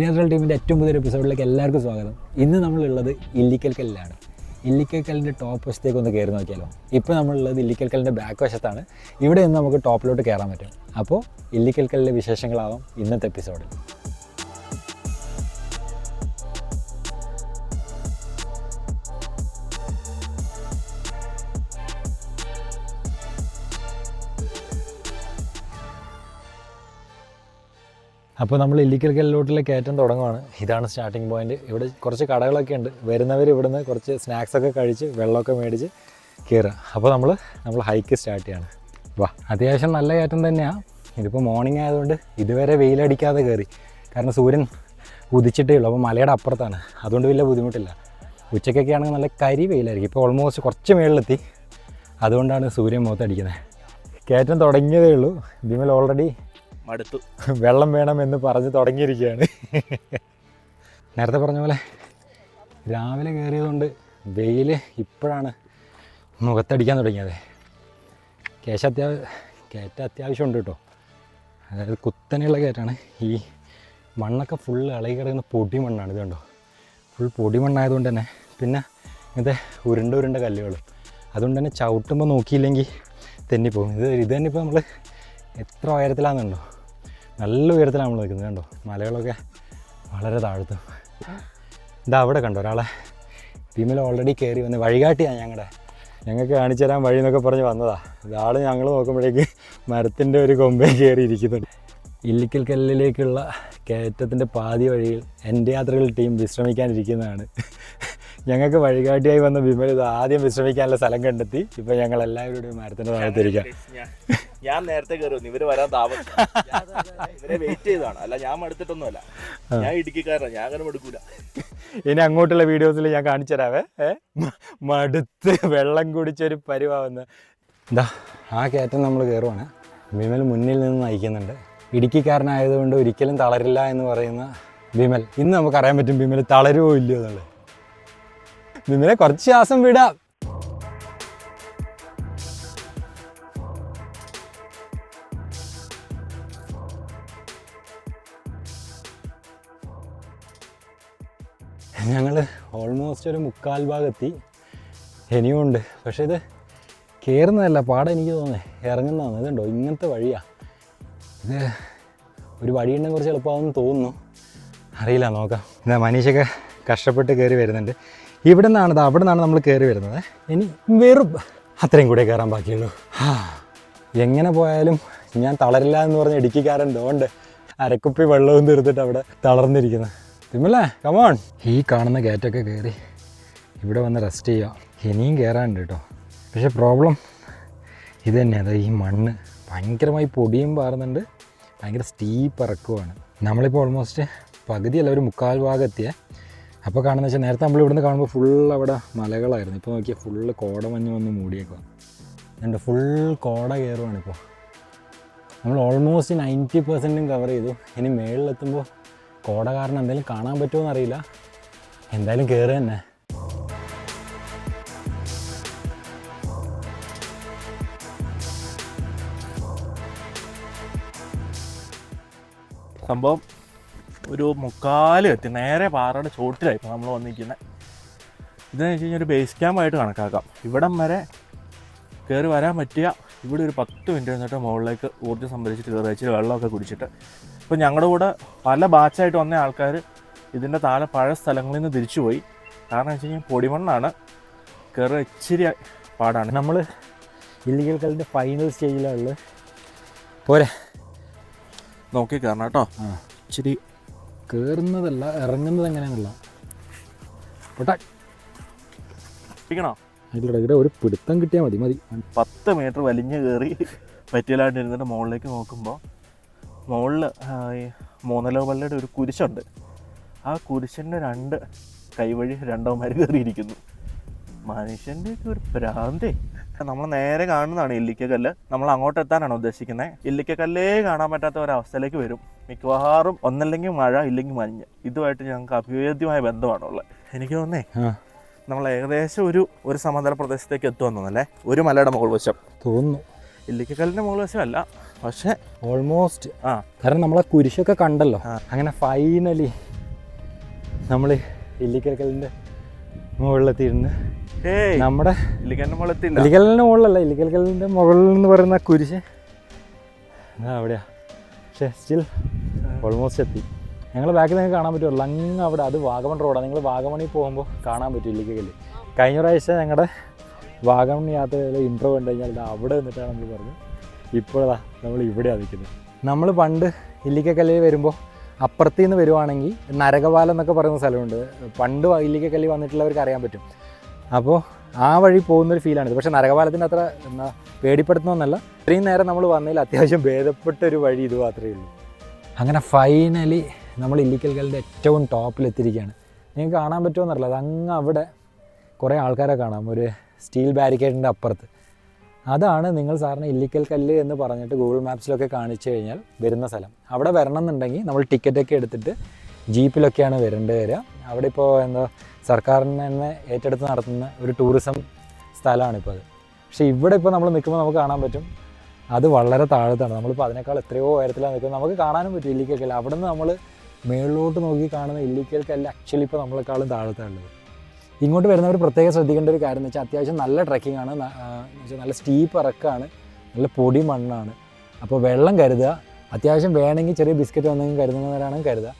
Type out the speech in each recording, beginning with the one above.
Natural ടീമിന്റെ ഏറ്റവും പുതിയൊരു എപ്പിസോഡിലേക്ക് എല്ലാവർക്കും സ്വാഗതം. ഇന്ന് നമ്മളുള്ളത് ഇല്ലിക്കൽ കല്ലിലാണ് ഇല്ലിക്കൽ കല്ലിന്റെ ടോപ്പ് വശത്തേക്ക് ഒന്ന് കയറി നോക്കിയാലോ? ഇപ്പോൾ നമ്മളുള്ളത് ഇല്ലിക്കൽ കല്ലിന്റെ ബാക്ക് വശത്താണ്. ഇവിടെ നിന്ന് നമുക്ക് ടോപ്പിലോട്ട് കയറാൻ പറ്റും. അപ്പോൾ ഇല്ലിക്കൽ കല്ലിലെ വിശേഷങ്ങളാവാം ഇന്നത്തെ എപ്പിസോഡിൽ അപ്പോൾ നമ്മൾ ഇല്ലിക്കൽ കല്ലിലോട്ടുള്ള കയറ്റം തുടങ്ങുവാണ്. ഇതാണ് സ്റ്റാർട്ടിംഗ് പോയിന്റ് ഇവിടെ കുറച്ച് കടകളൊക്കെ ഉണ്ട്. വരുന്നവർ ഇവിടുന്ന് കുറച്ച് സ്നാക്സ് ഒക്കെ കഴിച്ച് വെള്ളമൊക്കെ മേടിച്ച് കയറുക അപ്പോൾ നമ്മൾ നമ്മൾ ഹൈക്ക് സ്റ്റാർട്ട് ചെയ്യാണ്. വാ അത്യാവശ്യം നല്ല കയറ്റം തന്നെയാണ് ഇതിപ്പോൾ മോർണിംഗ് ആയതുകൊണ്ട് ഇതുവരെ വെയിലടിക്കാതെ കയറി കാരണം സൂര്യൻ ഉദിച്ചിട്ടേ ഉള്ളൂ. അപ്പോൾ മലയുടെ അപ്പുറത്താണ്. അതുകൊണ്ട് വലിയ ബുദ്ധിമുട്ടില്ല. ഉച്ചയ്ക്കൊക്കെ ആണെങ്കിൽ നല്ല കരി വെയിലായിരിക്കും. ഇപ്പോൾ ഓൾമോസ്റ്റ് കുറച്ച് മേളിലെത്തി. അതുകൊണ്ടാണ് സൂര്യൻ മുഖത്തടിക്കുന്നത്. കയറ്റം തുടങ്ങിയതേ ഉള്ളൂ. ഇതിമേൽ ഓൾറെഡി മടുത്തു. വെള്ളം വേണം വേണമെന്ന് പറഞ്ഞ് തുടങ്ങിയിരിക്കുകയാണ്. നേരത്തെ പറഞ്ഞ പോലെ രാവിലെ കയറിയതുകൊണ്ട് വെയിൽ ഇപ്പോഴാണ് മുഖത്തടിക്കാൻ തുടങ്ങിയത്. കേശ അത്യാ കയറ്റ അത്യാവശ്യമുണ്ട് കേട്ടോ. അതായത് കുത്തനെയുള്ള കയറ്റാണ് ഈ മണ്ണൊക്കെ ഫുൾ ഇളകി കിടക്കുന്ന പൊടി മണ്ണാണ് ഇത് കണ്ടോ? ഫുൾ പൊടി മണ്ണായതുകൊണ്ട് തന്നെ പിന്നെ ഇങ്ങനത്തെ ഉരുണ്ട ഉരുണ്ട കല്ലുകളും അതുകൊണ്ട് തന്നെ ചവിട്ടുമ്പോൾ നോക്കിയില്ലെങ്കിൽ തെന്നിപ്പോകും. ഇത് ഇത് തന്നെ ഇപ്പോൾ നമ്മൾ എത്ര ഉയരത്തിലാണെന്നുണ്ടോ നല്ല ഉയരത്തിലാണ് നമ്മൾ നിൽക്കുന്നത് കണ്ടോ? മലകളൊക്കെ വളരെ താഴ്ത്തും. ഇതാ അവിടെ കണ്ടോ ഒരാളെ? ടീമിൽ ഓൾറെഡി കയറി വന്ന് വഴികാട്ടിയാണ് ഞങ്ങളുടെ ഞങ്ങൾക്ക് കാണിച്ചു തരാൻ വഴി എന്നൊക്കെ പറഞ്ഞ് വന്നതാ. ഇതാൾ ഞങ്ങൾ നോക്കുമ്പോഴേക്ക് മരത്തിന്റെ ഒരു കൊമ്പേ കയറി ഇരിക്കുന്നുണ്ട്. ഇല്ലിക്കൽ കല്ലിലേക്കുള്ള കയറ്റത്തിന്റെ പാതി വഴിയിൽ എന്റെ യാത്രകൾ ടീം വിശ്രമിക്കാനിരിക്കുന്നതാണ് ഞങ്ങൾക്ക് വഴികാട്ടിയായി വന്ന വിമൽ ഇത് ആദ്യം വിശ്രമിക്കാനുള്ള സ്ഥലം കണ്ടെത്തി. ഇപ്പം ഞങ്ങൾ എല്ലാവരുടെയും മരത്തിന്റെ താഴത്തിരിക്കാം. ഞാൻ- നേരത്തെ കയറി വന്നു. ഇവർ വരാൻ താമസം ഇവരെ വെയിറ്റ് ചെയ്താണ് അല്ല ഞാൻ മടുത്തിട്ടൊന്നുമല്ല. ഞാൻ ഇടുക്കിക്കാരനാണ് ഞാൻ അങ്ങനെ മടുക്കൂല. ഇനി അങ്ങോട്ടുള്ള വീഡിയോസിൽ ഞാൻ കാണിച്ചു തരാവേ? മടുത്ത് വെള്ളം കുടിച്ചൊരു പരിവാവുന്ന എന്താ ആ കയറ്റം നമ്മൾ കയറുവാണ് വിമൽ മുന്നിൽ നിന്ന് നയിക്കുന്നുണ്ട്. ഇടുക്കിക്കാരനായതുകൊണ്ട് ഒരിക്കലും തളരില്ല എന്ന് പറയുന്ന വിമൽ. ഇന്ന് നമുക്ക് അറിയാൻ പറ്റും വിമൽ തളരുമോ ഇല്ലയോ എന്നുള്ളത്. വിമലെ കുറച്ച് ശ്വാസം വിടാം. ഞങ്ങൾ ഓൾമോസ്റ്റ് ഒരു മുക്കാൽ ഭാഗത്തി. ഇനിയുമുണ്ട് പക്ഷേ ഇത് കയറുന്നതല്ല പാടെ എനിക്ക് തോന്നുന്നത് ഇറങ്ങുന്നതാണ്. ഇതുണ്ടോ? ഇങ്ങനത്തെ വഴിയാണ് ഇത് ഒരു വഴിയുണ്ടെങ്കിൽ കുറച്ച് എളുപ്പമാണെന്ന് തോന്നുന്നു. അറിയില്ല നോക്കാം. എന്താ മനീഷൊക്കെ കഷ്ടപ്പെട്ട് കയറി വരുന്നുണ്ട്. ഇവിടെ നിന്നാണ് അവിടെ നിന്നാണ് നമ്മൾ കയറി വരുന്നത്. ഇനി വെറും അത്രയും കൂടെ കയറാൻ ബാക്കിയുള്ളൂ. എങ്ങനെ പോയാലും ഞാൻ തളരില്ല എന്ന് പറഞ്ഞ ഇടുക്കിക്കാരൻ തോണ്ട് അരക്കുപ്പി വെള്ളവും തീർത്തിട്ട് അവിടെ തളർന്നിരിക്കുന്നത് തിമ്മല്ലേ കമോൺ ഈ കാണുന്ന ഗേറ്റൊക്കെ കയറി ഇവിടെ വന്ന് റെസ്റ്റ് ചെയ്യാം ഇനിയും കയറാനുണ്ട് കേട്ടോ. പക്ഷേ പ്രോബ്ലം ഇത് തന്നെയാണ് ഈ മണ്ണ് ഭയങ്കരമായി പൊടിയും പാറുന്നുണ്ട്. ഭയങ്കര സ്റ്റീപ്പ് ഇറക്കുവാണ്. നമ്മളിപ്പോൾ ഓൾമോസ്റ്റ് പകുതിയല്ല ഒരു മുക്കാൽ ഭാഗം എത്തിയ. അപ്പോൾ കാണുന്ന വെച്ചാൽ നേരത്തെ നമ്മൾ ഇവിടുന്ന് കാണുമ്പോൾ ഫുൾ അവിടെ മലകളായിരുന്നു. ഇപ്പോൾ നോക്കിയാൽ ഫുള്ള് കോടമഞ്ഞ് വന്ന് മൂടിയേക്കുക ഉണ്ട് ഫുൾ കോട കയറുവാണിപ്പോൾ നമ്മൾ ഓൾമോസ്റ്റ് നയന്റി പെർസെന്റും കവർ ചെയ്തു. ഇനി മേളിലെത്തുമ്പോൾ കോട കാരണം എന്തെങ്കിലും കാണാൻ പറ്റുമോ എന്നറിയില്ല എന്തായാലും കയറുക തന്നെ. സംഭവം ഒരു മുക്കാൽ എത്തി നേരെ പാറയുടെ ചോട്ടിലായിപ്പോൾ നമ്മൾ വന്നിരിക്കുന്നത് ഇതെന്ന് വെച്ച് കഴിഞ്ഞാൽ ഒരു ബേസ് ക്യാമ്പായിട്ട് കണക്കാക്കാം. ഇവിടം വരെ കയറി വരാൻ പറ്റിയ ഇവിടെ ഒരു പത്ത് മിനിറ്റ് എന്നിട്ട് മുകളിലേക്ക് ഊർജം സംഭരിച്ചിട്ട് കയറി വെച്ചിട്ട് വെള്ളമൊക്കെ കുടിച്ചിട്ട് ഇപ്പോൾ ഞങ്ങളുടെ കൂടെ പല ബാച്ചായിട്ട് വന്ന ആൾക്കാർ ഇതിന്റെ താഴെ പഴയ സ്ഥലങ്ങളിൽ നിന്ന് തിരിച്ചുപോയി കാരണം വെച്ച് കഴിഞ്ഞാൽ പൊടിമണ്ണാണ്. കയറി ഇച്ചിരി പാടാണ്. നമ്മൾ ഇല്ലീഗൽ കളിന്റെ ഫൈനൽ സ്റ്റേജിലാണ് പോരെ. നോക്കി കയറണം കേട്ടോ. ഇച്ചിരി കയറുന്നതല്ല ഇറങ്ങുന്നത് എങ്ങനെയാണല്ല പോട്ടെ. പിടിക്കണോ? അതിലൂടെ ഇവിടെ ഒരു പിടുത്തം കിട്ടിയാൽ മതി മതി. പത്ത് മീറ്റർ വലിഞ്ഞ് കയറി പറ്റിയലായിട്ട് ഇരുന്നിട്ട് മുകളിലേക്ക് നോക്കുമ്പോൾ മുകളിൽ മൂന്നലോ പള്ളിയുടെ ഒരു കുരിശുണ്ട്. ആ കുരിശിന്റെ രണ്ട് കൈവഴി രണ്ടോമാർ കയറിയിരിക്കുന്നു. മനുഷ്യന്റെ ഒക്കെ ഒരു ഭ്രാന്തേ. നമ്മൾ നേരെ കാണുന്നതാണ് ഇല്ലിക്കക്കല്ല്. നമ്മൾ അങ്ങോട്ട് എത്താനാണ് ഉദ്ദേശിക്കുന്നത് ഇല്ലിക്കക്കല്ലേ കാണാൻ പറ്റാത്ത ഒരവസ്ഥയിലേക്ക് വരും. മിക്കവാറും ഒന്നല്ലെങ്കിൽ മഴ ഇല്ലെങ്കിൽ മഞ്ഞ്. ഇതുമായിട്ട് ഞങ്ങൾക്ക് അഭിവേദ്യമായ ബന്ധമാണുള്ളത് എനിക്ക് തോന്നേ നമ്മൾ ഏകദേശം ഒരു ഒരു സമതല പ്രദേശത്തേക്ക് എത്തുമെന്നല്ലേ ഒരു മലയുടെ മുകൾ വശം. തോന്നുന്നു. ഇല്ലിക്കക്കല്ലിന്റെ മുകൾ വശമല്ല. പക്ഷേ ഓൾമോസ്റ്റ് ആ. കാരണം നമ്മളെ കുരിശൊക്കെ കണ്ടല്ലോ. അങ്ങനെ ഫൈനലി നമ്മൾ ഇല്ലിക്കൽക്കലിന്റെ മുകളിലെത്തിയിരുന്ന് നമ്മുടെ ഇല്ലിക്കലിന്റെ മുകളിലല്ല ഇല്ലിക്കൽക്കലിന്റെ മുകളിൽ എന്ന് പറയുന്ന കുരിശ് അവിടെയാ. പക്ഷേ സ്റ്റിൽ ഓൾമോസ്റ്റ് എത്തി. ഞങ്ങൾ ബാക്കിൽ നിങ്ങൾക്ക് കാണാൻ പറ്റുമല്ലോ അങ്ങ് അവിടെ അത് വാഗമൺ റോഡാണ് നിങ്ങൾ വാഗമണിൽ പോകുമ്പോൾ കാണാൻ പറ്റും ഇല്ലിക്കൽ കഴിഞ്ഞ പ്രാവശ്യം ഞങ്ങളുടെ വാഗമൺ യാത്രയിൽ ഇൻട്രോ കണ്ടു കഴിഞ്ഞാൽ ഇത് അവിടെ നിന്നിട്ടാണ് നമ്മൾ പറഞ്ഞത്. ഇപ്പോഴാ നമ്മൾ ഇവിടെയാണ് നിൽക്കുന്നത്. നമ്മൾ പണ്ട് ഇല്ലിക്കക്കല്ലിൽ വരുമ്പോൾ അപ്പുറത്തു നിന്ന് വരുവാണെങ്കിൽ നരകപാലം എന്നൊക്കെ പറയുന്ന സ്ഥലമുണ്ട്. പണ്ട് ഇല്ലിക്കക്കല്ലി വന്നിട്ടുള്ളവർക്ക് അറിയാൻ പറ്റും. അപ്പോൾ ആ വഴി പോകുന്നൊരു ഫീലാണിത് പക്ഷേ നരകപാലത്തിന്റെ അത്ര എന്താ പേടിപ്പെടുത്തുന്നൊന്നല്ല. ഇത്രയും നേരം നമ്മൾ വന്നതിൽ അത്യാവശ്യം ഭേദപ്പെട്ട ഒരു വഴി ഇത് മാത്രമേ ഉള്ളൂ. അങ്ങനെ ഫൈനലി നമ്മൾ ഇല്ലിക്കൽകളുടെ ഏറ്റവും ടോപ്പിലെത്തിയിരിക്കുകയാണ് നിങ്ങൾക്ക് കാണാൻ പറ്റുമെന്നറിയില്ല അത് അങ്ങ് അവിടെ കുറേ ആൾക്കാരെ കാണാം. ഒരു സ്റ്റീൽ ബാരിക്കേഡിന്റെ അപ്പുറത്ത്. അതാണ് നിങ്ങൾ സാറിന് ഇല്ലിക്കൽ കല്ല് എന്ന് പറഞ്ഞിട്ട് ഗൂഗിൾ മാപ്സിലൊക്കെ കാണിച്ചു കഴിഞ്ഞാൽ വരുന്ന സ്ഥലം. അവിടെ വരണം എന്നുണ്ടെങ്കിൽ നമ്മൾ ടിക്കറ്റൊക്കെ എടുത്തിട്ട് ജീപ്പിലൊക്കെയാണ് വരേണ്ടി വരിക. അവിടെ ഇപ്പോൾ എന്താ സർക്കാരിന് തന്നെ ഏറ്റെടുത്ത് നടത്തുന്ന ഒരു ടൂറിസം സ്ഥലമാണിപ്പോൾ അത്. പക്ഷേ ഇവിടെ ഇപ്പോൾ നമ്മൾ നിൽക്കുമ്പോൾ നമുക്ക് കാണാൻ പറ്റും അത് വളരെ താഴത്താണ്. നമ്മളിപ്പോൾ അതിനേക്കാൾ എത്രയോ ഉയരത്തിലാണ് നിൽക്കുന്നത്. നമുക്ക് കാണാനും പറ്റും ഇല്ലിക്കൽ കല്ല്. അവിടെ നിന്ന് നമ്മൾ മേളിലോട്ട് നോക്കി കാണുന്ന ഇല്ലിക്കൽ കല്ല് ആക്ച്വലി ഇപ്പോൾ നമ്മളെക്കാളും താഴത്താണുള്ളത്. ഇങ്ങോട്ട് വരുന്നവർ പ്രത്യേകം ശ്രദ്ധിക്കേണ്ട ഒരു കാര്യം എന്ന് വെച്ചാൽ അത്യാവശ്യം നല്ല ട്രക്കിംഗ് ആണ് നല്ല സ്റ്റീപ്പ് ഇറക്കാണ് നല്ല പൊടി മണ്ണാണ്. അപ്പോൾ വെള്ളം കരുതുക. അത്യാവശ്യം വേണമെങ്കിൽ ചെറിയ ബിസ്ക്കറ്റ് വന്നെങ്കിൽ കരുതുന്നവരാണെങ്കിൽ കരുതുക.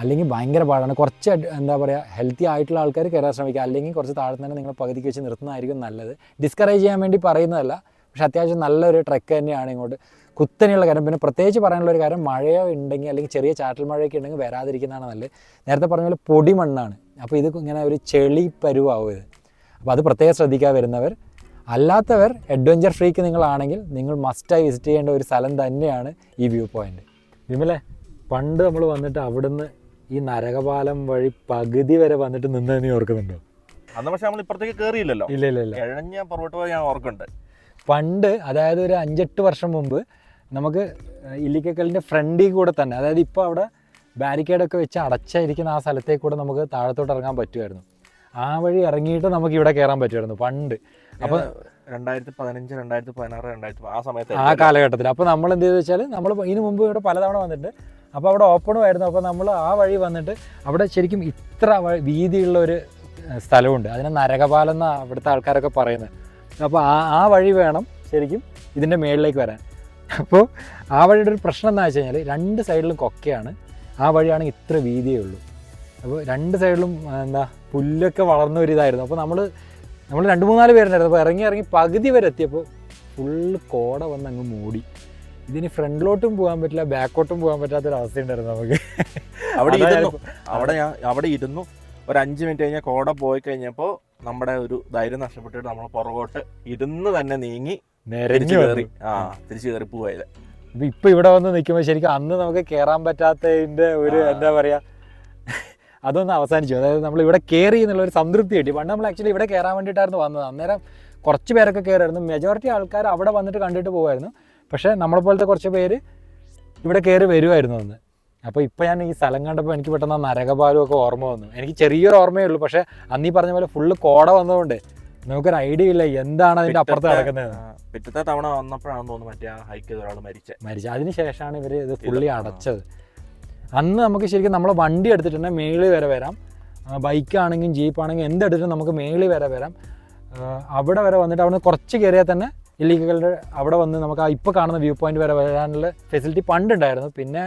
അല്ലെങ്കിൽ ഭയങ്കര പാടാണ്. കുറച്ച് എന്താ പറയുക ഹെൽത്തി ആയിട്ടുള്ള ആൾക്കാർ കയറാൻ ശ്രമിക്കുക. അല്ലെങ്കിൽ കുറച്ച് താഴെ തന്നെ നിങ്ങൾ പകുതിക്ക് വെച്ച് നിർത്തുന്നതായിരിക്കും നല്ലത്. ഡിസ്കറേജ് ചെയ്യാൻ വേണ്ടി പറയുന്നതല്ല പക്ഷെ അത്യാവശ്യം നല്ലൊരു ട്രക്ക് തന്നെയാണ് ഇങ്ങോട്ട്. കുത്തനെയുള്ള കാര്യം. പിന്നെ പ്രത്യേകിച്ച് പറയാനുള്ള ഒരു കാര്യം മഴയോ ഉണ്ടെങ്കിൽ അല്ലെങ്കിൽ ചെറിയ ചാറ്റൽ മഴയൊക്കെ ഉണ്ടെങ്കിൽ വരാതിരിക്കുന്നതാണ് നല്ലത്. നേരത്തെ പറഞ്ഞ പോലെ പൊടി മണ്ണാണ്. അപ്പോൾ ഇത് ഇങ്ങനെ ഒരു ചെളി പരുവാവും ഇത്. അപ്പോൾ അത് പ്രത്യേകം ശ്രദ്ധിക്കാൻ വരുന്നവർ അല്ലാത്തവർ അഡ്വഞ്ചർ ഫ്രീക്ക് നിങ്ങളാണെങ്കിൽ നിങ്ങൾ മസ്റ്റായി വിസിറ്റ് ചെയ്യേണ്ട ഒരു സ്ഥലം തന്നെയാണ് ഈ വ്യൂ പോയിന്റ് വിമലെ പണ്ട് നമ്മൾ വന്നിട്ട് അവിടുന്ന് ഈ നരകപാലം വഴി പകുതി വരെ വന്നിട്ട് നിന്ന് നീ ഓർക്കുന്നുണ്ടോ? അന്ന് പക്ഷെ നമ്മൾ ഇപ്പുറത്തേക്ക് കയറിയില്ലല്ലോ ഇല്ല ഇല്ല ഇല്ല. പുറകോട്ട് പോയി ഞാൻ ഓർക്കുന്നുണ്ട്. പണ്ട് അതായത് ഒരു അഞ്ചെട്ട് വർഷം മുമ്പ് നമുക്ക് ഇല്ലിക്കക്കലിന്റെ ഫ്രണ്ടിൽ കൂടെ തന്നെ അതായത് ഇപ്പോൾ അവിടെ ബാരിക്കേഡൊക്കെ വെച്ച് അടച്ചായിരിക്കുന്ന ആ സ്ഥലത്തേക്ക് കൂടെ നമുക്ക് താഴത്തോട്ട് ഇറങ്ങാൻ പറ്റുമായിരുന്നു. ആ വഴി ഇറങ്ങിയിട്ട് നമുക്ക് ഇവിടെ കയറാൻ പറ്റുമായിരുന്നു പണ്ട്. അപ്പോൾ രണ്ടായിരത്തി പതിനഞ്ച് രണ്ടായിരത്തി പതിനാറ് രണ്ടായിരത്തി ആ സമയത്ത് ആ കാലഘട്ടത്തിൽ. അപ്പോൾ നമ്മൾ എന്ത് ചെയ്തെന്ന് വെച്ചാൽ നമ്മൾ ഇതിനു മുമ്പ് ഇവിടെ പലതവണ വന്നിട്ട് അപ്പോൾ അവിടെ ഓപ്പണും ആയിരുന്നു. അപ്പോൾ നമ്മൾ ആ വഴി വന്നിട്ട് അവിടെ ശരിക്കും ഇത്ര വീതിയുള്ള ഒരു സ്ഥലമുണ്ട്. അതിനെ നരകപാലെന്ന അവിടുത്തെ ആൾക്കാരൊക്കെ പറയുന്നത്. അപ്പോൾ ആ ആ വഴി വേണം ശരിക്കും ഇതിന്റെ മേളിലേക്ക് വരാൻ. അപ്പോൾ ആ വഴിയുടെ ഒരു പ്രശ്നം എന്താ വെച്ച് കഴിഞ്ഞാൽ രണ്ട് സൈഡിലും കൊക്കയാണ്. ആ വഴിയാണെങ്കിൽ ഇത്ര വീതിയേ ഉള്ളൂ. അപ്പോൾ രണ്ട് സൈഡിലും എന്താ പുല്ലൊക്കെ വളർന്ന ഒരു ഇതായിരുന്നു. അപ്പോൾ നമ്മൾ നമ്മൾ രണ്ട് മൂന്നാൽ പേരുണ്ടായിരുന്നു. അപ്പോൾ ഇറങ്ങി ഇറങ്ങി പകുതി വരെ എത്തിയപ്പോൾ ഫുള്ള് കോട വന്ന് അങ്ങ് മൂടി. ഇതിന് ഫ്രണ്ടിലോട്ടും പോകാൻ പറ്റില്ല ബാക്കോട്ടും പോകാൻ പറ്റാത്തൊരവസ്ഥ അവസ്ഥയുണ്ടായിരുന്നു നമുക്ക്. അവിടെ ഇരുന്നു. അവിടെ ഞാൻ അവിടെ ഇരുന്നു. ഒരു അഞ്ച് മിനിറ്റ് കഴിഞ്ഞാൽ കോട പോയി കഴിഞ്ഞപ്പോൾ നമ്മുടെ ഒരു ധൈര്യം നഷ്ടപ്പെട്ടിട്ട് നമ്മൾ പുറകോട്ട് ഇരുന്ന് തന്നെ നീങ്ങി തിരിച്ചു നിരഞ്ഞു കയറി ആ തിരിച്ചു കയറി പോയത് ഇപ്പൊ ഇവിടെ വന്ന് നിൽക്കുമ്പോൾ ശരിക്കും അന്ന് നമുക്ക് കേറാൻ പറ്റാത്തതിന്റെ ഒരു എന്താ പറയാ അതൊന്ന് അവസാനിച്ചു. അതായത് നമ്മൾ ഇവിടെ കയറി എന്നുള്ള ഒരു സംതൃപ്തി കിട്ടി. പണ്ട് നമ്മൾ ആക്ച്വലി ഇവിടെ കയറാൻ വേണ്ടിയിട്ടായിരുന്നു വന്നത്. അന്നേരം കുറച്ച് പേരൊക്കെ കയറായിരുന്നു മെജോറിറ്റി ആൾക്കാർ അവിടെ വന്നിട്ട് കണ്ടിട്ട് പോകുമായിരുന്നു പക്ഷേ നമ്മളെ പോലത്തെ കുറച്ച് പേര് ഇവിടെ കയറി വരുമായിരുന്നു അന്ന്. അപ്പോൾ ഇപ്പോൾ ഞാൻ ഈ സ്ഥലം കണ്ടപ്പോൾ എനിക്ക് പെട്ടെന്ന് നരകപാലം ഒക്കെ ഓർമ്മ വന്നു. എനിക്ക് ചെറിയൊരു ഓർമ്മയേ ഉള്ളൂ. പക്ഷേ അന്നീ പറഞ്ഞ പോലെ ഫുള്ള് കോട വന്നതുകൊണ്ട് നമുക്കൊരു ഐഡിയ ഇല്ല എന്താണ് അതിന്റെ അപ്പുറത്ത് നടക്കുന്നത്. പിറ്റത്തെ തവണ വന്നപ്പോഴാണ് തോന്നുന്നു മറ്റേ ആ ഹൈക്ക് ചെയ്ത ഒരാൾ മരിച്ചത്. മരിച്ചു അതിന് ശേഷമാണ് ഇവർ ഇത് ഫുള്ളി അടച്ചത്. അന്ന് നമുക്ക് ശരിക്കും നമ്മളെ വണ്ടി എടുത്തിട്ടുണ്ടെങ്കിൽ മേളിൽ വരെ വരാം. ബൈക്കാണെങ്കിലും ജീപ്പാണെങ്കിലും എന്തെടുത്തിട്ടും നമുക്ക് മേളിൽ വരെ വരാം. അവിടെ വരെ വന്നിട്ട് അവിടെ കുറച്ച് കയറിയാൽ തന്നെ ഇല്ലീഗലുടെ അവിടെ വന്ന് നമുക്ക് ആ ഇപ്പോൾ കാണുന്ന വ്യൂ പോയിന്റ് വരെ വരാനുള്ള ഫെസിലിറ്റി പണ്ടുണ്ടായിരുന്നു. പിന്നെ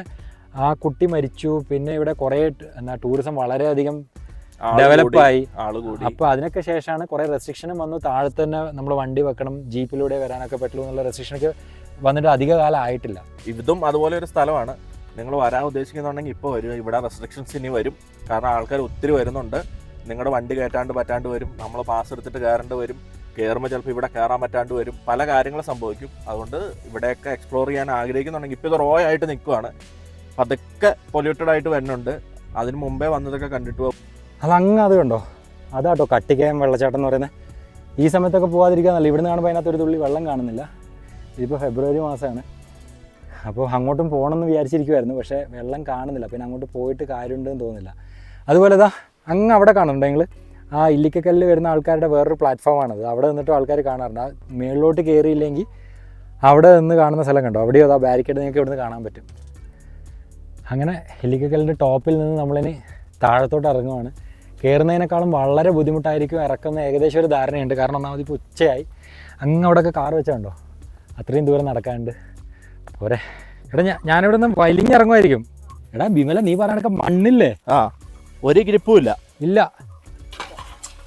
ആ കുട്ടി മരിച്ചു. പിന്നെ ഇവിടെ കുറേ എന്താ ടൂറിസം വളരെയധികം ആൾ ഡെവലപ്പ് ആയി. ആൾ കൂടി. അതിനൊക്കെ ശേഷമാണ് കുറെ റെസ്ട്രിക്ഷനും വന്നു. താഴെ തന്നെ നമ്മൾ വണ്ടി വെക്കണം ജീപ്പിലൂടെ വരാനൊക്കെ പറ്റുള്ളൂ എന്നുള്ള റെസ്ട്രിക്ഷനൊക്കെ വന്നിട്ട് അധിക കാലം ആയിട്ടില്ല. ഇതും അതുപോലെ ഒരു സ്ഥലമാണ്. നിങ്ങൾ വരാൻ ഉദ്ദേശിക്കുന്നുണ്ടെങ്കിൽ ഇപ്പോൾ വരും ഇവിടെ റെസ്ട്രിക്ഷൻസ് ഇനി വരും. കാരണം ആൾക്കാർ ഒത്തിരി വരുന്നുണ്ട്. നിങ്ങളുടെ വണ്ടി കയറ്റാണ്ട് പറ്റാണ്ട് വരും. നമ്മൾ പാസ് എടുത്തിട്ട് കയറേണ്ടി വരും. കയറുമ്പോൾ ചിലപ്പോൾ ഇവിടെ കയറാൻ പറ്റാണ്ട് വരും. പല കാര്യങ്ങളും സംഭവിക്കും. അതുകൊണ്ട് ഇവിടെയൊക്കെ എക്സ്പ്ലോർ ചെയ്യാൻ ആഗ്രഹിക്കുന്നുണ്ടെങ്കിൽ ഇപ്പോൾ ഇത് റോ ആയിട്ട് നിൽക്കുവാണ് പതുക്കെ പൊല്യൂട്ടഡ് ആയിട്ട് വരുന്നുണ്ട്. അതിന് മുമ്പേ വന്നതൊക്കെ കണ്ടിട്ട് പോകും അതങ്ങ് അത് കണ്ടോ? അതാട്ടോ കട്ടിക്കയം വെള്ളച്ചാട്ടം എന്ന് പറയുന്നത്. ഈ സമയത്തൊക്കെ പോകാതിരിക്കാൻ നല്ല ഇവിടുന്ന് കാണുമ്പോൾ അതിനകത്ത് ഒരു തുള്ളി വെള്ളം കാണുന്നില്ല. ഇതിപ്പോൾ ഫെബ്രുവരി മാസമാണ് അപ്പോൾ അങ്ങോട്ടും പോകണമെന്ന് വിചാരിച്ചിരിക്കുമായിരുന്നു പക്ഷേ വെള്ളം കാണുന്നില്ല. പിന്നെ അങ്ങോട്ട് പോയിട്ട് കാര്യമുണ്ടെന്ന് തോന്നുന്നില്ല. അതുപോലെ ഇതാ അങ്ങ് അവിടെ കാണുന്നുണ്ട് നിങ്ങൾ ആ ഇല്ലിക്കക്കല്ലിൽ വരുന്ന ആൾക്കാരുടെ വേറൊരു പ്ലാറ്റ്ഫോമാണത്. അവിടെ നിന്നിട്ട് ആൾക്കാർ കാണാറുണ്ട്. ആ മേളിലോട്ട് കയറിയില്ലെങ്കിൽ അവിടെ നിന്ന് കാണുന്ന സ്ഥലം കണ്ടോ? അവിടെയോ അതാ ബാരിക്കേഡ് നിങ്ങൾക്ക് ഇവിടുന്ന് കാണാൻ പറ്റും? അങ്ങനെ ഇല്ലിക്കക്കല്ലിന്റെ ടോപ്പിൽ നിന്ന് നമ്മളിനി താഴത്തോട്ട് ഇറങ്ങുവാണ്. കയറുന്നതിനേക്കാളും വളരെ ബുദ്ധിമുട്ടായിരിക്കും ഇറക്കുന്ന ഏകദേശം ഒരു ധാരണയുണ്ട്. കാരണം ഒന്നാമത് ഇപ്പോൾ ഉച്ചയായി. അങ്ങ് അവിടെയൊക്കെ കാർ വെച്ചുണ്ടോ? അത്രയും ദൂരം നടക്കാണ്ട്. പോരെ. എടാ ഞാൻ ഞാനിവിടെ നിന്ന് വലിഞ്ഞ് ഇറങ്ങുമായിരിക്കും എടാ ബിമല നീ പറയണൊക്കെ മണ്ണില്ലേ? ആ ഒരു ഗ്രിപ്പും ഇല്ല. ഇല്ല.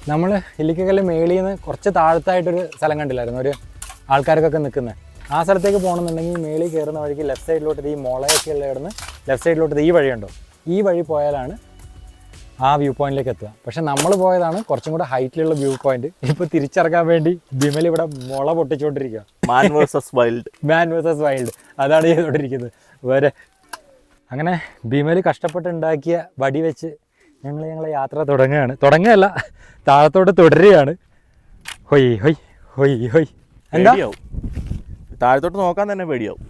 നമ്മൾ ഇല്ലിക്കക്കല്ല് മേളിൽ നിന്ന് കുറച്ച് താഴത്തായിട്ടൊരു സ്ഥലം കണ്ടില്ലായിരുന്നു. ഒരു ആൾക്കാർക്കൊക്കെ നിൽക്കുന്നത് ആ സ്ഥലത്തേക്ക് പോകണമെന്നുണ്ടെങ്കിൽ മേളിൽ കയറുന്ന വഴിക്ക് ലെഫ്റ്റ് സൈഡിലോട്ട് ഈ മുളയൊക്കെ ഉള്ള ഇടന്ന് ലെഫ്റ്റ് സൈഡിലോട്ട് ഈ വഴിയുണ്ടോ? ഈ വഴി പോയാലാണ് ആ വ്യൂ പോയിന്റിലേക്ക് എത്തുക. പക്ഷെ നമ്മൾ പോയതാണ് കുറച്ചും കൂടെ ഹൈറ്റിലുള്ള വ്യൂ പോയിന്റ് ഇപ്പൊ തിരിച്ചിറങ്ങാൻ വേണ്ടി ബിമൽ ഇവിടെ മുള പൊട്ടിച്ചുകൊണ്ടിരിക്കുക man versus wild man versus wild അതാണ് ചെയ്തുകൊണ്ടിരിക്കുന്നത് വേറെ അങ്ങനെ ഭീമൽ കഷ്ടപ്പെട്ടുണ്ടാക്കിയ വടി വെച്ച് ഞങ്ങൾ ഞങ്ങളെ യാത്ര തുടങ്ങുകയാണ്. തുടങ്ങുകയല്ല താഴത്തോട്ട് തുടരുകയാണ്. ഹൊയ് ഹൊയ് ഹൊയ് ഹൊയ്. എന്താ? താഴത്തോട്ട് നോക്കാൻ തന്നെ പേടിയാവും.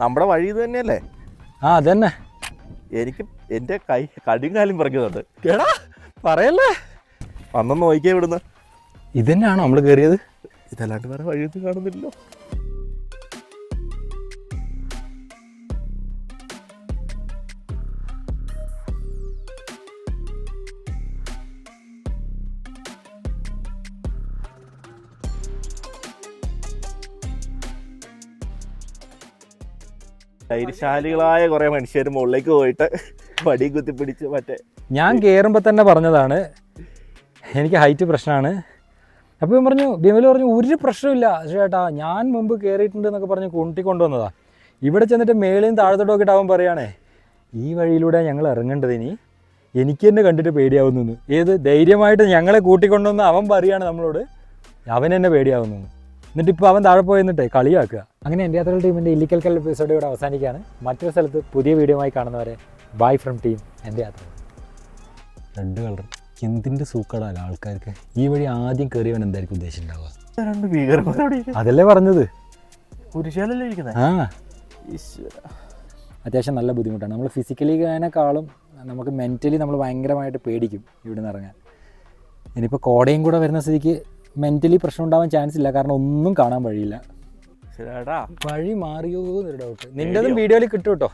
നമ്മുടെ വഴി ഇത് തന്നെയല്ലേ? ആ അതന്നെ. എനിക്ക് എന്റെ കൈ കടിയും കാലും പറിക്കുന്നുണ്ട്. കേടാ പറയല്ലേ? വന്നൊന്ന് നോക്കിയാ ഇവിടുന്ന്. ഇതന്നെയാണോ തന്നെയാണോ നമ്മൾ കയറിയത് ഇതല്ലാണ്ട് വേറെ വഴിയൊന്നും കാണുന്നില്ലല്ലോ. ധൈര്യശാലികളായ കുറെ മനുഷ്യർ മുകളിലേക്ക് പോയിട്ട് വടി കുത്തിപ്പിടിച്ച് മറ്റേ ഞാൻ കയറുമ്പോൾ തന്നെ പറഞ്ഞതാണ് എനിക്ക് ഹൈറ്റ് പ്രശ്നമാണ്. അപ്പോൾ ഞാൻ പറഞ്ഞു ബിമൽ പറഞ്ഞു ഒരു പ്രശ്നമില്ല ചേട്ടാ ഞാൻ മുമ്പ് കയറിയിട്ടുണ്ട് എന്നൊക്കെ പറഞ്ഞ് കൂട്ടി കൊണ്ടുവന്നതാ ഇവിടെ ചെന്നിട്ട് മേളിൽ നിന്ന് താഴത്തോട്ട് നോക്കിയിട്ട് അവൻ പറയുകയാണേ ഈ വഴിയിലൂടെ ഞങ്ങൾ ഇറങ്ങേണ്ടത് ഇനി എനിക്ക് തന്നെ കണ്ടിട്ട് പേടിയാവുന്നു. ഏത് ധൈര്യമായിട്ട് ഞങ്ങളെ കൂട്ടിക്കൊണ്ടുവന്ന് അവൻ പറയുകയാണ് നമ്മളോട് അവൻ എന്നെ പേടിയാവുന്നു. എന്നിട്ട് ഇപ്പോൾ അവൻ താഴെ പോയി നിന്നിട്ടേ കളിയാക്കുക. അങ്ങനെ എന്റെ യാത്രകൾ ടീമിന്റെ ഇല്ലിക്കൽ കൽ എപ്പിസോഡ് ഇവിടെ അവസാനിക്കുകയാണ്. മറ്റൊരു സ്ഥലത്ത് പുതിയ വീഡിയോ ആയി കാണുന്നവരെ ബൈ ഫ്രം ടീം എന്റെ യാത്ര. രണ്ട് കളർ എന്തിന്റെ സൂക്കടാല ആൾക്കാർക്ക്? ഈ വഴി ആദ്യം കയറിയവൻ എന്തായിരിക്കും ഉദ്ദേശിച്ചിട്ടുണ്ടാവുക? രണ്ട് ഭീകരന്മാരോട് അതല്ലേ പറഞ്ഞത്? കുരിശാലല്ലേ ഇരിക്കുന്നത് ആ. അത്യാവശ്യം നല്ല ബുദ്ധിമുട്ടാണ്. നമ്മൾ ഫിസിക്കലി അതിനേക്കാളും നമുക്ക് മെന്റലി നമ്മൾ ഭയങ്കരമായിട്ട് പേടിക്കും ഇവിടെ നിന്ന് ഇറങ്ങാൻ. ഇനിയിപ്പോൾ കോടയും കൂടെ വരുന്ന സ്ഥിതിക്ക് മെന്റലി പ്രശ്നം ഉണ്ടാവാൻ ചാൻസ് ഇല്ല. കാരണം ഒന്നും കാണാൻ വഴിയില്ല. വഴി മാറിയോ എന്നൊരു ഡൗട്ട് നിന്റെതും വീഡിയോയിൽ കിട്ടും കേട്ടോ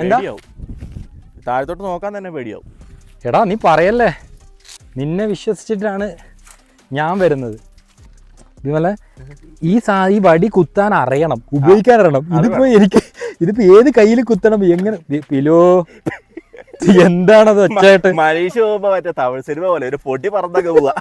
എന്താ? പേടിയാവും. താഴത്തോട്ട് നോക്കാൻ തന്നെ പേടിയാവും. എടാ നീ പറയല്ലേ? നിന്നെ വിശ്വസിച്ചിട്ടാണ് ഞാൻ വരുന്നത്. ഇതുപോലെ ഈ സാ ഈ വടി കുത്താൻ അറിയണം. ഉപയോഗിക്കാൻ അറിയണം. ഇതിപ്പോ എനിക്ക് ഇതിപ്പോ ഏത് കയ്യിൽ കുത്തണം? എങ്ങനെ? പിലോ എന്താണത് ഒച്ചായിട്ട് മലേഷ്യ പോകുമ്പോ മറ്റേ തമിഴ് സിനിമ പോലെ ഒരു പൊടി പറന്നൊക്കെ പോവാ.